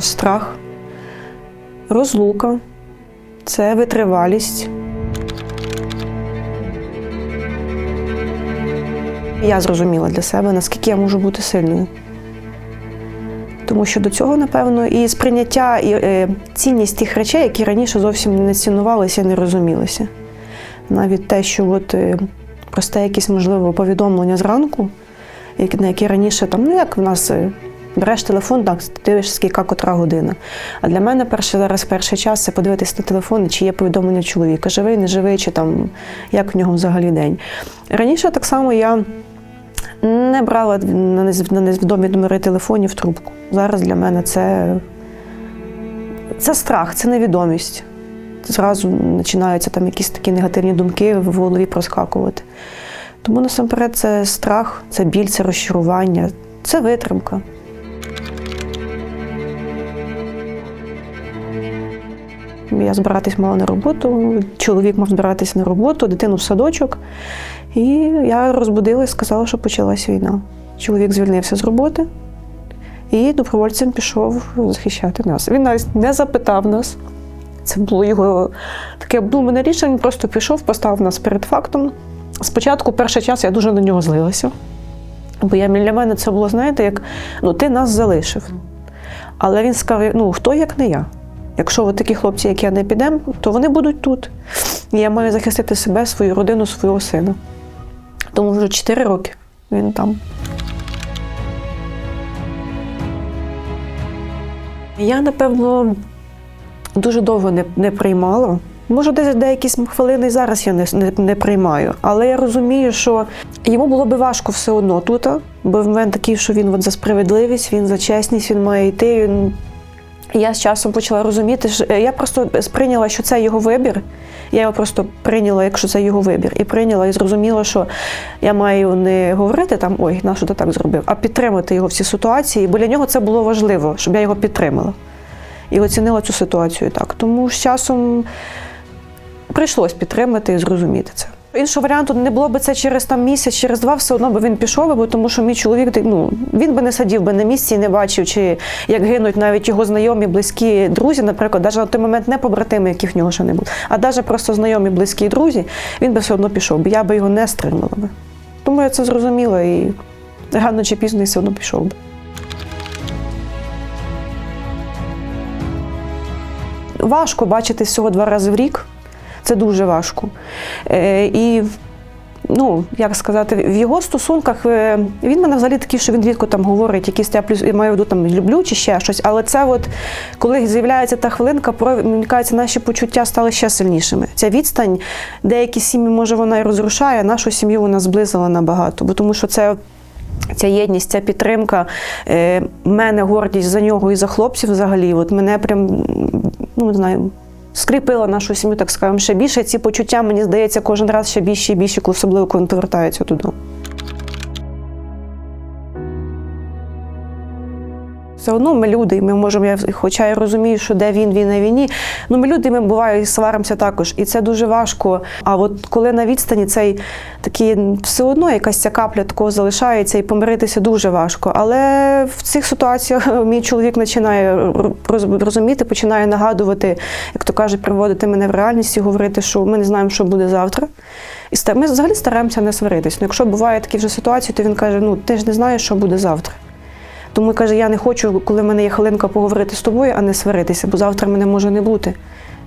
Страх, розлука, це витривалість. Я зрозуміла для себе, наскільки я можу бути сильною. Тому що до цього, напевно, і сприйняття, і е, цінність тих речей, які раніше зовсім не цінувалися, не розумілися. Навіть те, що от, е, просте якесь, можливо, повідомлення зранку, на яке раніше, там, ну як в нас е, береш телефон, так, дивишся, скільки котра година. А для мене перший, зараз перший час це подивитися на телефон, чи є повідомлення чоловіка, живий, не живий, чи там як в нього взагалі день. Раніше так само я не брала на незвідомі номери телефонів трубку. Зараз для мене це, це страх, це невідомість. Зразу починаються там якісь такі негативні думки в голові проскакувати. Тому насамперед це страх, це біль, це розчарування, це витримка. Я збиратись мала на роботу, чоловік мав збиратись на роботу, дитину в садочок. І я розбудила і сказала, що почалась війна. Чоловік звільнився з роботи і добровольцем пішов захищати нас. Він навіть не запитав нас. Це було його таке обдумане рішення. Він просто пішов, поставив нас перед фактом. Спочатку, перший час, я дуже на нього злилася. Бо я, для мене це було, знаєте, як ну, ти нас залишив. Але він сказав: ну, хто як не я? Якщо от такі хлопці, як я, не підемо, то вони будуть тут. І я маю захистити себе, свою родину, свого сина. Тому вже 4 роки він там. Я, напевно, дуже довго не, не приймала. Може, десь деякі хвилини зараз я не, не, не приймаю. Але я розумію, що йому було би важко все одно тут, бо в мене такий, що він от за справедливість, він за чесність, він має йти. Він... Я з часом почала розуміти, що я просто сприйняла, що це його вибір. Я його просто прийняла, якщо це його вибір, і прийняла і зрозуміла, що я маю не говорити там ой, на що ти так зробив, а підтримати його в цій ситуації, бо для нього це було важливо, щоб я його підтримала. І оцінила цю ситуацію так. Тому з часом прийшлось підтримати і зрозуміти це. Іншого варіанту не було б це через там місяць, через два, все одно би він пішов, би, бо тому що мій чоловік ну, він би не сидів би на місці і не бачив, чи як гинуть навіть його знайомі, близькі друзі, наприклад, навіть на той момент не побратими, яких в нього ще не було, а навіть просто знайомі, близькі друзі, він би все одно пішов, бо я би його не стримала би. Тому я це зрозуміла і рано чи пізно він все одно пішов би. Важко бачити всього два рази в рік. Це дуже важко. Е, і ну, як сказати, в його стосунках е, він мене взагалі такий, що він рідко там говорить, якісь я плюс я маю виду там люблю чи ще щось. Але це, от коли з'являється та хвилинка, про мені кажеться, наші почуття стали ще сильнішими. Ця відстань, деякі сім'ї, може, вона і розрушає, нашу сім'ю вона зблизила набагато. Бо тому що це. Ця єдність, ця підтримка, е, мене гордість за нього і за хлопців взагалі. От мене прям, ну не знаю, скріпила нашу сім'ю, так скажемо, ще більше. Ці почуття, мені здається, кожен раз ще більше і більше, коли особливо коли він повертається додому. Все одно ми люди, і ми можемо, я, хоча я розумію, що де він, він на війні. Ну ми люди, ми буває і сваримося також, і це дуже важко. А от коли на відстані цей такий все одно якась ця капля такого залишається, і помиритися дуже важко. Але в цих ситуаціях мій чоловік починає розуміти, починає нагадувати, як то кажуть, приводити мене в реальність і говорити, що ми не знаємо, що буде завтра. І ми взагалі стараємося не сваритись. Ну, якщо буває такі вже ситуації, то він каже: ну ти ж не знаєш, що буде завтра. Тому каже, я не хочу, коли в мене є хвилинка поговорити з тобою, а не сваритися, бо завтра мене може не бути.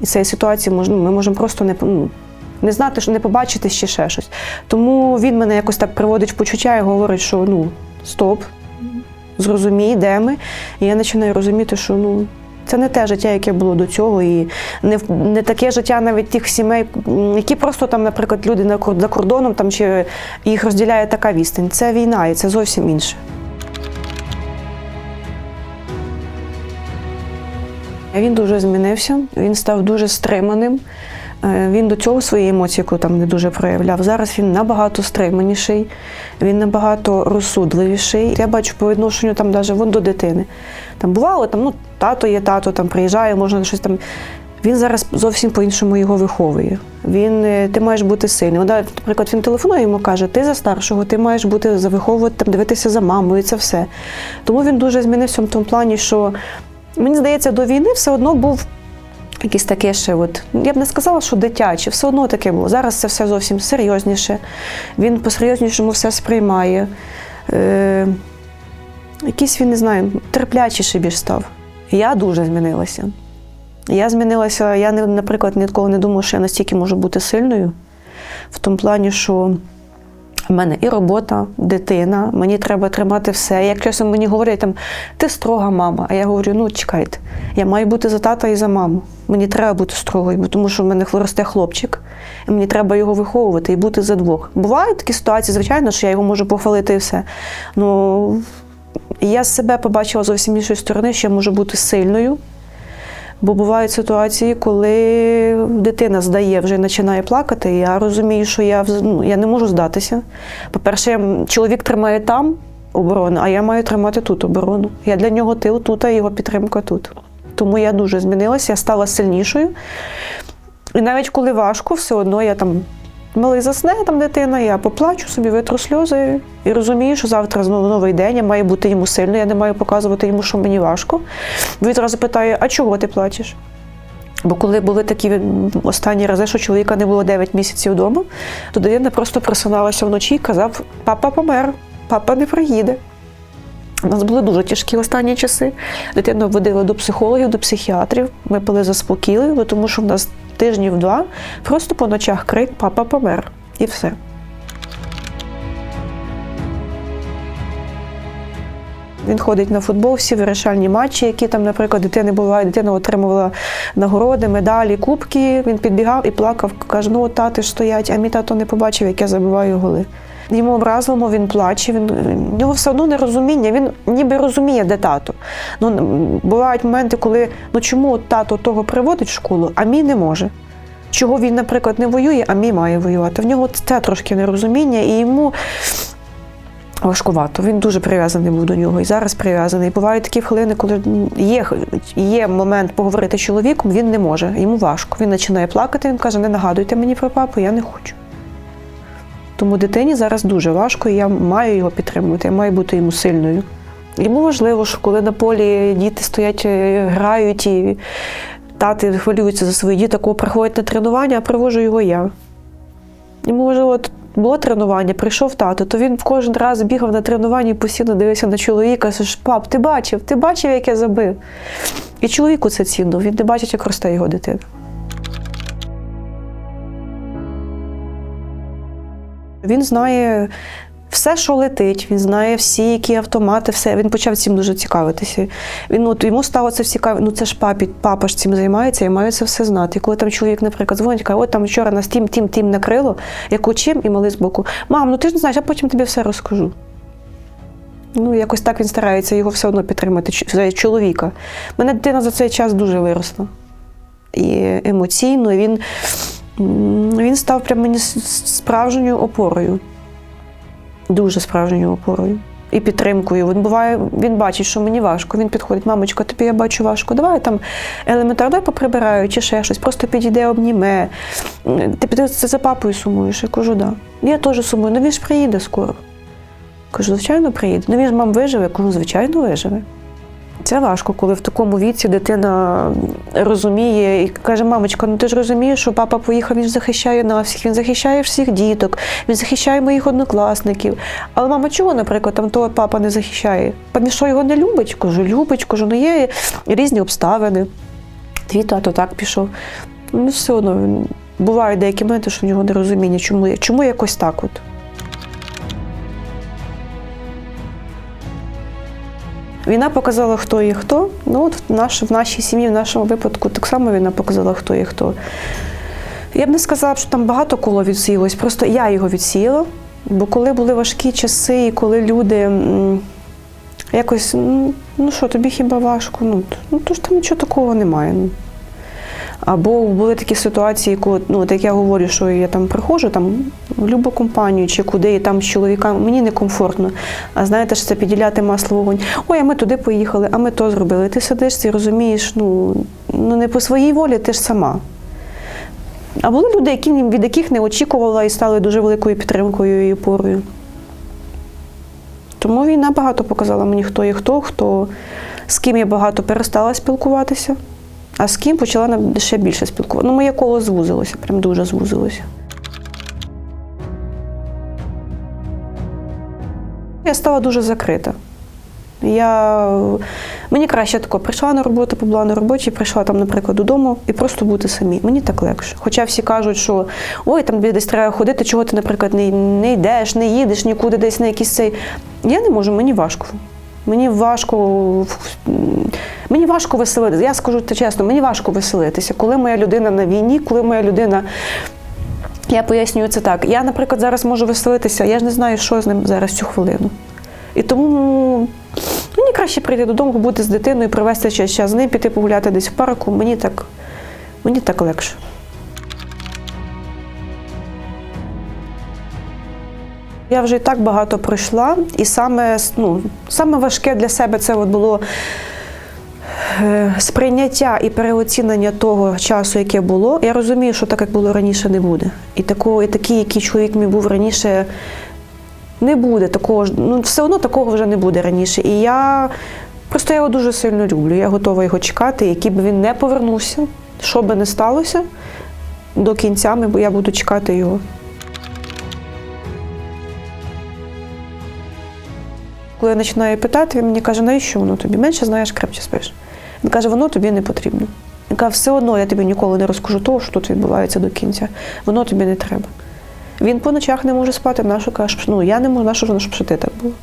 І цієї ситуації ну, ми можемо просто не, ну, не знати, що не побачити ще ще щось. Тому він мене якось так приводить в почуття і говорить, що ну, стоп, зрозумій, де ми. І я починаю розуміти, що ну. Це не те життя, яке було до цього, і не, не таке життя навіть тих сімей, які просто там, наприклад, люди на за кордоном там чи їх розділяє така відстань. Це війна, і це зовсім інше. Він дуже змінився, він став дуже стриманим. Е, Він до цього свої емоції, яку там не дуже проявляв. Зараз він набагато стриманіший, він набагато розсудливіший. Я бачу по відношенню там навіть вон до дитини. Там бувало, там, ну, тато є тато, там приїжджає, можна щось там. Він зараз зовсім по-іншому його виховує. Він, е, ти маєш бути сильним. От, Наприклад, він телефонує йому каже, ти за старшого, ти маєш бути за виховувати, там, дивитися за мамою, і це все. Тому він дуже змінився в тому плані, що Мені здається, до війни все одно був якийсь таке ще, от, я б не сказала, що дитяче, все одно таке було. Зараз це все зовсім серйозніше. Він по-серйознішому все сприймає. Е, якийсь він, не знаю, терплячіший більш став. Я дуже змінилася. Я змінилася, я, наприклад, ніколи не думала, що я настільки можу бути сильною. В тому плані, що в мене і робота, дитина, мені треба тримати все. Як часом мені говорять, там, ти строга мама. А я говорю, ну чекайте, я маю бути за тата і за маму. Мені треба бути строгою, тому що в мене росте хлопчик, і мені треба його виховувати і бути за двох. Бувають такі ситуації, звичайно, що я його можу похвалити і все. Ну, я себе побачила зовсім іншої сторони, що я можу бути сильною. Бо бувають ситуації, коли дитина здає, вже починає плакати. і Я розумію, що я, ну, я не можу здатися. По-перше, чоловік тримає там оборону, а я маю тримати тут оборону. Я для нього тил тут, а його підтримка тут. Тому я дуже змінилася, я стала сильнішою. І навіть коли важко, все одно я там малий засне, там дитина, я поплачу собі, витру сльози і розумію, що завтра знову новий день, я маю бути йому сильною, я не маю показувати йому, що мені важко. Він одразу питає: а чого ти плачеш? Бо коли були такі останні рази, що чоловіка не було 9 місяців вдома, то дитина просто просиналася вночі і казав: папа помер, папа не приїде. У нас були дуже тяжкі останні часи. Дитину водили до психологів, до психіатрів. Ми були заспокійливі, тому що в нас тижнів два просто по ночах крик Папа помер. І все. Він ходить на футбол, всі вирішальні матчі, які там, наприклад, дитини бувають, дитина отримувала нагороди, медалі, кубки. Він підбігав і плакав, каже: ну тати ж стоять, а мій тато не побачив, як я забиваю голи. Йому образливо, він плаче, він, в нього все одно нерозуміння, він ніби розуміє, де тато. Ну, бувають моменти, коли ну чому тато того приводить в школу, а мій не може. Чого він, наприклад, не воює, а мій має воювати. В нього це трошки нерозуміння, і йому важкувато. Він дуже прив'язаний був до нього і зараз прив'язаний. Бувають такі хвилини, коли є, є момент поговорити з чоловіком, він не може, йому важко. Він починає плакати, він каже: не нагадуйте мені про папу, я не хочу. Тому дитині зараз дуже важко, і я маю його підтримувати, я маю бути йому сильною. Йому важливо, що коли на полі діти стоять, е, грають і тати хвилюються за своїх діток, коли приходять на тренування, а привожу його я. Йому важливо, було тренування, прийшов тато, то він кожен раз бігав на тренуванні і постійно дивився на чоловіка, каже, пап, ти бачив, ти бачив, як я забив. І чоловіку це цінно, він не бачить, як росте його дитина. Він знає все, що летить, він знає всі, які автомати, все. Він почав цим дуже цікавитися. Він от йому стало це цікаво. Ну це ж папі, папа ж цим займається, я маю це все знати. І коли там чоловік, наприклад, дзвонить, каже, от там вчора нас тім, тім, тім накрило, як очим, і малий збоку. Мам, ну ти ж не знаєш, я потім тобі все розкажу. Ну, якось так він старається його все одно підтримати, чоловіка. Мене дитина за цей час дуже виросла. І емоційно, і він, він став прям мені справжньою опорою. Дуже справжньою опорою. І підтримкою. Він буває, він бачить, що мені важко. Він підходить, мамочка, тобі я бачу важко. Давай там елементарно поприбираю чи ще щось, просто підійде, обніме. Ти це за папою сумуєш. Я кажу, да. Я теж сумую, ну він ж приїде скоро. Кажу, звичайно, приїде. Ну він ж мам виживе. Я Кажу, звичайно, виживе. Це важко, коли в такому віці дитина розуміє і каже: мамочка, ну ти ж розумієш, що папа поїхав, він захищає нас він захищає всіх діток, він захищає моїх однокласників. Але мама, чого, наприклад, там того папа не захищає? Пані, що його не любить? Кажу, любить, кажу, ну є різні обставини. Твій тато так пішов. Ну, все одно бувають деякі моменти, що в нього нерозуміння, чому, чому якось так от. Війна показала, хто є хто. Ну, от в, наш, в нашій сім'ї, в нашому випадку, так само війна показала, хто є хто. Я б не сказала, що там багато коло відсіялось, просто я його відсіяла. Бо коли були важкі часи, і коли люди якось, ну, ну що, тобі хіба важко? Ну, ну то ж там нічого такого немає. Або були такі ситуації, коли, ну, от як я говорю, що я там приходжу там, в любу компанію чи куди, і там з чоловіками, мені некомфортно. А знаєте, що це піділяти масло вогонь. Ой, а ми туди поїхали, а ми то зробили. Ти сидиш і розумієш, ну, ну не по своїй волі, ти ж сама. А були люди, які, від яких не очікувала і стали дуже великою підтримкою і опорою. Тому війна багато показала мені, хто є хто, хто з ким я багато перестала спілкуватися, а з ким почала ще більше спілкуватися. Ну, моє коло звузилося, прям дуже звузилося. Я стала дуже закрита. Я... Мені краще тако, прийшла на роботу, побула на роботі, прийшла там, наприклад, додому і просто бути самі. Мені так легше. Хоча всі кажуть, що ой, там десь треба ходити, чого ти, наприклад, не, не йдеш, не їдеш нікуди десь на якийсь цей. Я не можу, мені важко. Мені важко, мені важко веселитися. Я скажу чесно, мені важко веселитися. Коли моя людина на війні, коли моя людина. Я пояснюю це так. Я, наприклад, зараз можу веселитися, я ж не знаю, що з ним зараз цю хвилину. І тому ну, мені краще прийти додому, побути з дитиною, провести ще час з ним, піти погуляти десь в парку. Мені так, мені так легше. Я вже і так багато пройшла, і саме, ну, саме важке для себе це от було сприйняття і переоцінення того часу, яке було. Я розумію, що так, як було раніше, не буде. І такого, і такий, який чоловік мій був раніше, не буде такого ж. Ну, все одно такого вже не буде раніше. І я просто його дуже сильно люблю. Я готова його чекати, який би він не повернувся, що би не сталося, до кінця я буду чекати його. Коли я починаю питати, він мені каже, навіщо воно тобі? Менше знаєш, крепче спиш. Він каже, воно тобі не потрібно. Він каже, все одно я тобі ніколи не розкажу того, що тут відбувається до кінця. Воно тобі не треба. Він по ночах не може спати, нащо каже, ну я не можу, нащо воно, щоб ти так було.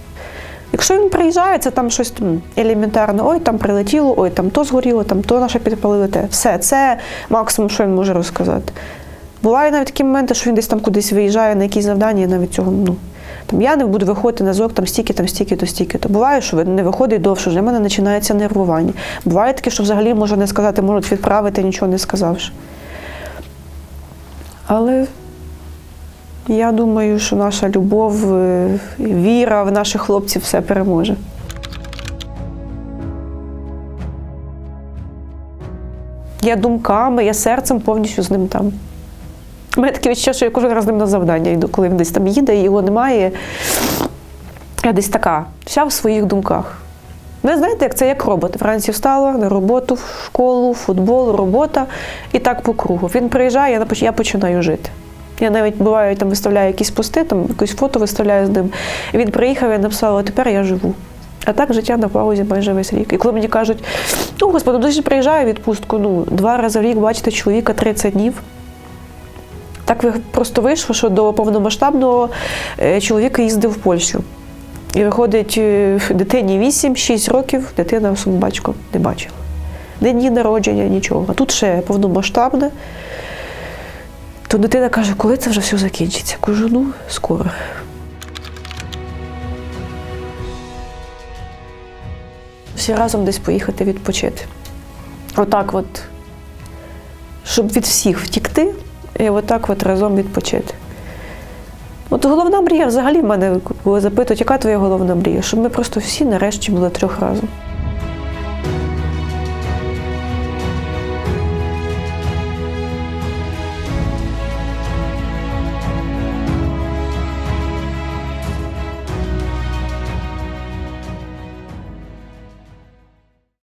Якщо він приїжджає, це там щось елементарне, ой, там прилетіло, ой, там то згоріло, там то наше підпалили те. Все, це максимум, що він може розказати. Буває навіть такі моменти, що він десь там кудись виїжджає на якісь завдання, я навіть цього, ну, там я не буду виходити на зв'язок, там стільки, там стільки, то стільки. То буває, що не виходить довше, вже в мене починається нервування. Буває таке, що взагалі може не сказати, можуть відправити, нічого не сказавши. Але я думаю, що наша любов, е, віра в наших хлопців все переможе. Я думками, я серцем повністю з ним там. У мене таке відчуття, що я кожен раз ним на завдання йду, коли він десь там їде, і його немає. Я десь така, вся в своїх думках. Ви знаєте, як це як робот. Вранці встала на роботу, в школу, футбол, робота і так по кругу. Він приїжджає, я починаю жити. Я навіть буваю, там виставляю якісь пости, там якусь фото виставляю з ним. Він приїхав, я написала, а тепер я живу. А так життя на паузі майже весь рік. І коли мені кажуть, ну господи, ну ти ж приїжджає в відпустку, ну два рази в рік бачите чоловіка 30 днів. Так просто вийшло, що до повномасштабного е, чоловік їздив в Польщу. І виходить, е, дитині 8-6 років, дитина батька не бачила. Ні дні народження, нічого. А тут ще повномасштабне. То дитина каже, коли це вже все закінчиться? Кажу, ну, скоро. Всі разом десь поїхати відпочити. Отак от, щоб від всіх втікти, і отак от разом відпочити. От головна мрія взагалі в мене, коли запитують, яка твоя головна мрія? Щоб ми просто всі нарешті були трьох разом.